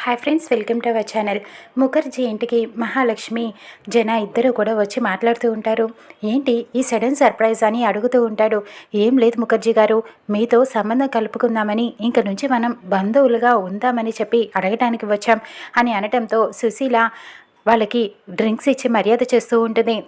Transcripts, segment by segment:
Hi friends welcome to our channel Mukherjee ఇంటికి మహాలక్ష్మి జన ఇద్దరు కూడా వచ్చి మాట్లాడుతూ ఉంటారు. ఏంటి ఈ సడన్ సర్ప్రైజ్ అని అడుగుతూ ఉంటాడు. ఏం లేదు ముఖర్జీ గారు మీతో సంబంధం కలుపుకుందామని ఇంక నుంచి మనం బంధువులుగా ఉందామని చెప్పి అడగటానికి వచ్చాం అని అనటంతో సుశీల వాళ్ళకి డ్రింక్స్ ఇచ్చి మర్యాద చేస్తూ ఉంటుంది.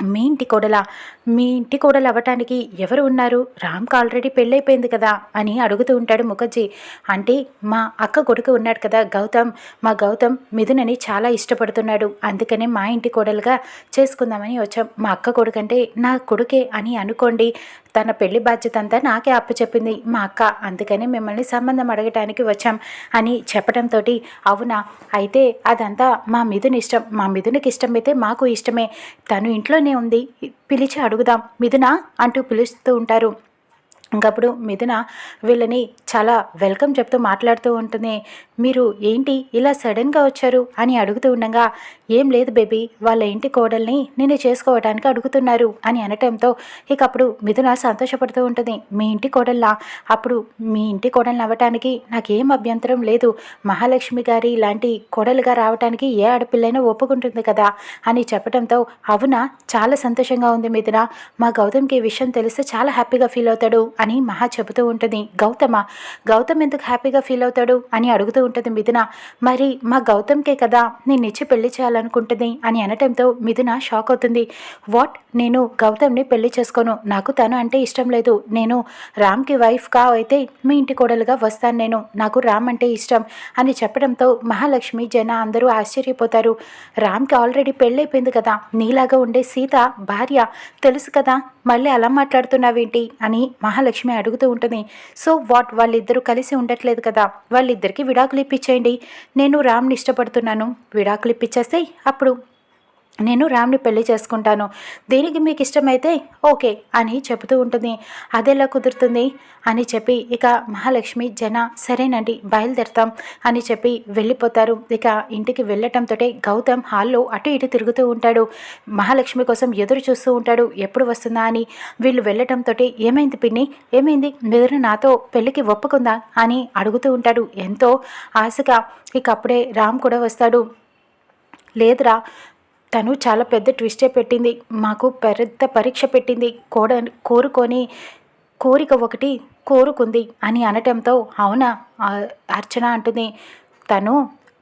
మీ ఇంటి కోడలా మీ ఇంటి కోడలు అవ్వటానికి ఎవరు ఉన్నారు? రామ్కి ఆల్రెడీ పెళ్ళైపోయింది కదా అని అడుగుతూ ఉంటాడు ముఖర్జీ. అంటే మా అక్క కొడుకు ఉన్నాడు కదా గౌతమ్. మా గౌతమ్ మిథునని చాలా ఇష్టపడుతున్నాడు. అందుకనే మా ఇంటి కోడలుగా చేసుకుందామని వచ్చాం. మా అక్క కొడుకంటే నా కొడుకే అని అనుకోండి. తన పెళ్ళి బాధ్యత అంతా నాకే అప్పచెప్పింది మా అక్క. అందుకని మిమ్మల్ని సంబంధం అడగటానికి వచ్చాం అని చెప్పడంతో అవునా? అయితే అదంతా మా మిథుని ఇష్టం. మా మిథునికి ఇష్టమైతే మాకు ఇష్టమే. తను ఇంట్లోనే ఉంది. పిలిచి అడుగుదాం. మిథునా? అంటూ పిలుస్తూ ఉంటారు. ఇంకప్పుడు మిథున వీళ్ళని చాలా వెల్కమ్ చెప్తూ మాట్లాడుతూ ఉంటుంది మీరు ఏంటి ఇలా సడన్గా వచ్చారు? అని అడుగుతూ ఉండగా ఏం లేదు బేబీ వాళ్ళ ఇంటి కోడల్ని నేను చేసుకోవడానికి అడుగుతున్నారు అని అనటంతో ఇక అప్పుడు మిథున సంతోషపడుతూ ఉంటుంది. మీ ఇంటి కోడల్లా? అప్పుడు మీ ఇంటి కోడల్ని అవ్వటానికి నాకేం అభ్యంతరం లేదు. మహాలక్ష్మి గారి లాంటి కోడలుగా రావటానికి ఏ ఆడపిల్లైనా ఒప్పుకుంటుంది కదా అని చెప్పడంతో అవునా? చాలా సంతోషంగా ఉంది మిథున. మా గౌతమ్కి ఈ విషయం తెలిస్తే చాలా హ్యాపీగా ఫీల్ అవుతాడు అని మహా చెబుతూ ఉంటుంది. గౌతమ గౌతమ్ ఎందుకు హ్యాపీగా ఫీల్ అవుతాడు? అని అడుగుతూ ఉంటుంది మిథున. మరి మా గౌతమ్కే కదా నిన్నిచ్చి పెళ్ళి చేయాలనుకుంటుంది అని అనటంతో మిథున షాక్ అవుతుంది. వాట్? నేను గౌతమ్ని పెళ్ళి చేసుకోను. నాకు తను అంటే ఇష్టం లేదు. నేను రామ్కి వైఫ్గా అయితే మీ ఇంటి కోడలుగా వస్తాను నేను. నాకు రామ్ అంటే ఇష్టం అని చెప్పడంతో మహాలక్ష్మి జన అందరూ ఆశ్చర్యపోతారు. రామ్కి ఆల్రెడీ పెళ్ళైపోయింది కదా. నీలాగా ఉండే సీత భార్య తెలుసు కదా. మళ్ళీ అలా మాట్లాడుతున్నావేంటి అని మహాలక్ష్మి అడుగుతూ ఉంటుంది. So what? వాళ్ళిద్దరూ కలిసి ఉండట్లేదు కదా. వాళ్ళిద్దరికి విడాకులు ఇప్పించేయండి నేను రామ్ని ఇష్టపడుతున్నాను. విడాకులు ఇప్పించేస్తే అప్పుడు నేను రామ్ని పెళ్ళి చేసుకుంటాను. దీనికి మీకు ఇష్టమైతే ఓకే అని చెబుతూ ఉంటుంది. అదెలా కుదురుతుంది? అని చెప్పి ఇక మహాలక్ష్మి జన సరేనండి బయలుదేరుతాం అని చెప్పి వెళ్ళిపోతారు. ఇక ఇంటికి వెళ్ళటంతో గౌతమ్ హాల్లో అటు ఇటు తిరుగుతూ ఉంటాడు. మహాలక్ష్మి కోసం ఎదురు చూస్తూ ఉంటాడు. ఎప్పుడు వస్తుందా అని వీళ్ళు వెళ్ళటంతో ఏమైంది పిన్ని? ఏమైంది? మీరు నాతో పెళ్ళికి ఒప్పుకుందా? అని అడుగుతూ ఉంటాడు. ఎంతో ఆశగా ఇక అప్పుడే రామ్ కూడా వస్తాడు. లేదురా తను చాలా పెద్ద ట్విస్టే పెట్టింది. మాకు పెద్ద పరీక్ష పెట్టింది. కోడ కోరుకొని కోరిక ఒకటి కోరుకుంది అని అనటంతో అవునా అర్చన అంటుంది. తను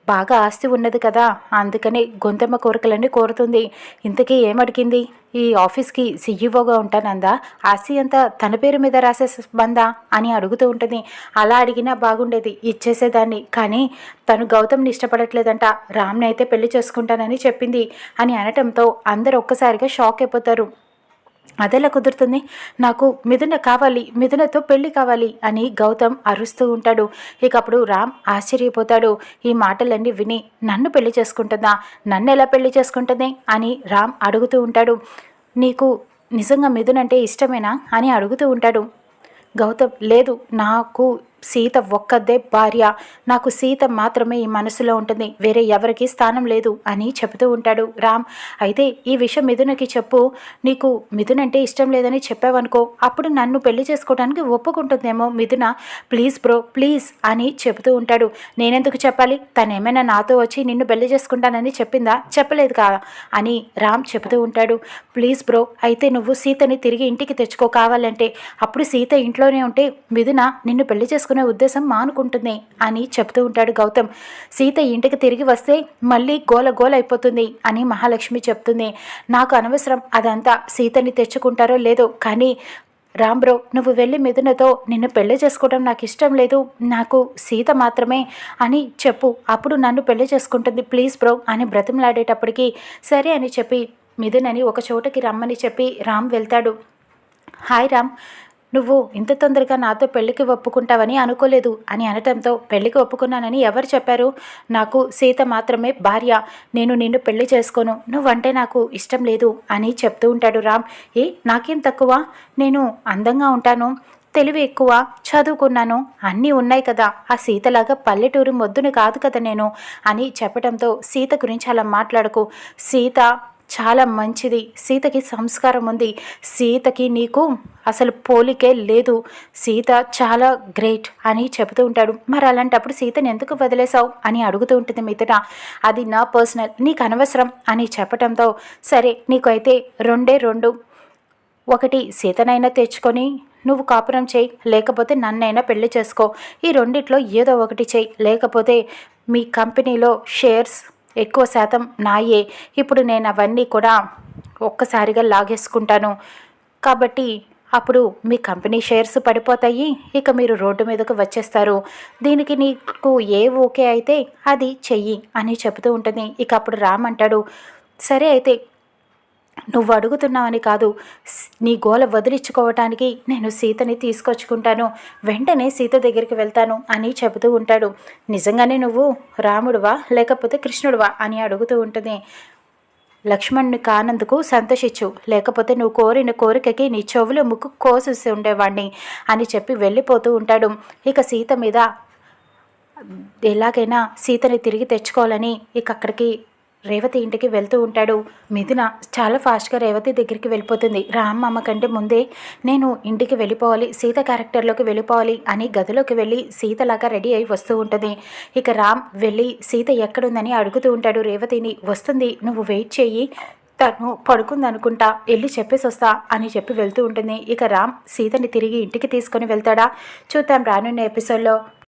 బాగా ఆస్తి ఉన్నది కదా అందుకని గొంతెమ్మ కోరికలన్నీ కోరుతుంది. ఇంతకీ ఏమడిగింది? ఈ ఆఫీస్కి సీఈఓగా ఉంటానందా? ఆస్తి అంతా తన పేరు మీద రాసే బందా అని అడుగుతూ ఉంటుంది. అలా అడిగినా బాగుండేది ఇచ్చేసేదాన్ని కానీ తను గౌతమ్ని ఇష్టపడట్లేదంట. రామ్ని అయితే పెళ్ళి చేసుకుంటానని చెప్పింది అని అనటంతో అందరు ఒక్కసారిగా షాక్ అయిపోతారు. అదెలా కుదురుతుంది? నాకు మిథున కావాలి మిథునతో పెళ్ళి కావాలి అని గౌతమ్ అరుస్తూ ఉంటాడు. ఇక అప్పుడు రామ్ ఆశ్చర్యపోతాడు. ఈ మాటలన్నీ విని నన్ను పెళ్ళి చేసుకుంటుందా? నన్ను ఎలా పెళ్ళి చేసుకుంటుంది? అని రామ్ అడుగుతూ ఉంటాడు. నీకు నిజంగా మిథునంటే ఇష్టమేనా? అని అడుగుతూ ఉంటాడు. గౌతమ్ లేదు నాకు సీత ఒక్కదే భార్య. నాకు సీత మాత్రమే ఈ మనసులో ఉంటుంది. వేరే ఎవరికి స్థానం లేదు అని చెబుతూ ఉంటాడు రామ్. అయితే ఈ విషయం మిథునకి చెప్పు. నీకు మిథున్ అంటే ఇష్టం లేదని చెప్పావనుకో. అప్పుడు నన్ను పెళ్ళి చేసుకోవడానికి ఒప్పుకుంటుందేమో మిథున. ప్లీజ్ బ్రో ప్లీజ్ అని చెబుతూ ఉంటాడు. నేనెందుకు చెప్పాలి? తను ఏమైనా నాతో వచ్చి నిన్ను పెళ్ళి చేసుకుంటానని చెప్పిందా? చెప్పలేదు కా అని రామ్ చెబుతూ ఉంటాడు. ప్లీజ్ బ్రో అయితే నువ్వు సీతని తిరిగి ఇంటికి తెచ్చుకో కావాలంటే. అప్పుడు సీత ఇంట్లోనే ఉంటే మిథున నిన్ను పెళ్ళి చేసుకు చేసుకునే ఉద్దేశం మానుకుంటుంది అని చెప్తూ ఉంటాడు గౌతమ్. సీత ఇంటికి తిరిగి వస్తే మళ్ళీ గోల గోల అయిపోతుంది అని మహాలక్ష్మి చెప్తుంది. నాకు అనవసరం అదంతా. సీతని తెచ్చుకుంటారో లేదో కానీ రామ్ బ్రో నువ్వు వెళ్ళి మిథునతో నిన్ను పెళ్ళి చేసుకోవడం నాకు ఇష్టం లేదు. నాకు సీత మాత్రమే అని చెప్పు. అప్పుడు నన్ను పెళ్ళి చేసుకుంటుంది. ప్లీజ్ బ్రో అని బ్రతిమలాడేటప్పటికి సరే అని చెప్పి మిథునని ఒక చోటకి రమ్మని చెప్పి రామ్ వెళ్తాడు. హాయ్ రామ్. నువ్వు ఇంత తొందరగా నాతో పెళ్ళికి ఒప్పుకుంటావని అనుకోలేదు అని అనటంతో పెళ్ళికి ఒప్పుకున్నానని ఎవరు చెప్పారు? నాకు సీత మాత్రమే భార్య. నేను నిన్ను పెళ్ళి చేసుకోను. నువ్వంటే నాకు ఇష్టం లేదు అని చెప్తూ ఉంటాడు రామ్. ఏ నాకేం తక్కువ? నేను అందంగా ఉంటాను. తెలివి ఎక్కువ. చదువుకున్నాను. అన్నీ ఉన్నాయి కదా. ఆ సీతలాగా పల్లెటూరు మొద్దును కాదు కదా నేను అని చెప్పడంతో సీత గురించి అలా మాట్లాడకు. సీత చాలా మంచిది. సీతకి సంస్కారం ఉంది. సీతకి నీకు అసలు పోలికే లేదు. సీత చాలా గ్రేట్ అని చెబుతూ ఉంటాడు. మరి అలాంటప్పుడు సీతని ఎందుకు వదిలేసావు అని అడుగుతూ ఉంటుంది మిథున. అది నా పర్సనల్ నీకు అనవసరం అని చెప్పడంతో సరే నీకు అయితే రెండే రెండు. ఒకటి సీతనైనా తెచ్చుకొని నువ్వు కాపురం చేయి లేకపోతే నన్నైనా పెళ్ళి చేసుకో. ఈ రెండిట్లో ఏదో ఒకటి చేయి. లేకపోతే మీ కంపెనీలో షేర్స్ ఎక్కువ శాతం నాయే. ఇప్పుడు నేను అవన్నీ కూడా ఒక్కసారిగా లాగేసుకుంటాను. కాబట్టి అప్పుడు మీ కంపెనీ షేర్స్ పడిపోతాయి. ఇక మీరు రోడ్డు మీదకు వచ్చేస్తారు. దీనికి నీకు ఏ ఓకే అయితే అది చెయ్యి అని చెబుతూ ఉంటుంది. ఇక అప్పుడు రామ్ అంటాడు సరే అయితే నువ్వు అడుగుతున్నావని కాదు నీ గోల వదిలించుకోవటానికి నేను సీతని తీసుకొచ్చుకుంటాను వెంటనే సీత దగ్గరికి వెళ్తాను అని చెబుతూ ఉంటాడు. నిజంగానే నువ్వు రాముడువా లేకపోతే కృష్ణుడువా అని అడుగుతూ ఉంటుంది. లక్ష్మణ్ని కానందుకు సంతోషించు లేకపోతే నువ్వు కోరిన కోరికకి నీ చెవులు ముక్కు కోసేసి ఉండేవాణ్ణి అని చెప్పి వెళ్ళిపోతూ ఉంటాడు. ఇక సీత మీద ఎలాగైనా సీతని తిరిగి తెచ్చుకోవాలని ఇక అక్కడికి రేవతి ఇంటికి వెళ్తూ ఉంటాడు. మిథున చాలా ఫాస్ట్గా రేవతి దగ్గరికి వెళ్ళిపోతుంది. రామ్ అమ్మ కంటే ముందే నేను ఇంటికి వెళ్ళిపోవాలి సీత క్యారెక్టర్లోకి వెళ్ళిపోవాలి అని గదిలోకి వెళ్ళి సీతలాగా రెడీ అయి వస్తూ ఉంటుంది. ఇక రామ్ వెళ్ళి సీత ఎక్కడుందని అడుగుతూ ఉంటాడు రేవతిని. వస్తుంది నువ్వు వెయిట్ చెయ్యి తను పడుకుందనుకుంటా వెళ్ళి చెప్పేసి వస్తా అని చెప్పి వెళ్తూ ఉంటుంది. ఇక రామ్ సీతని తిరిగి ఇంటికి తీసుకొని వెళ్తాడా? చూద్దాం రానున్న ఎపిసోడ్లో.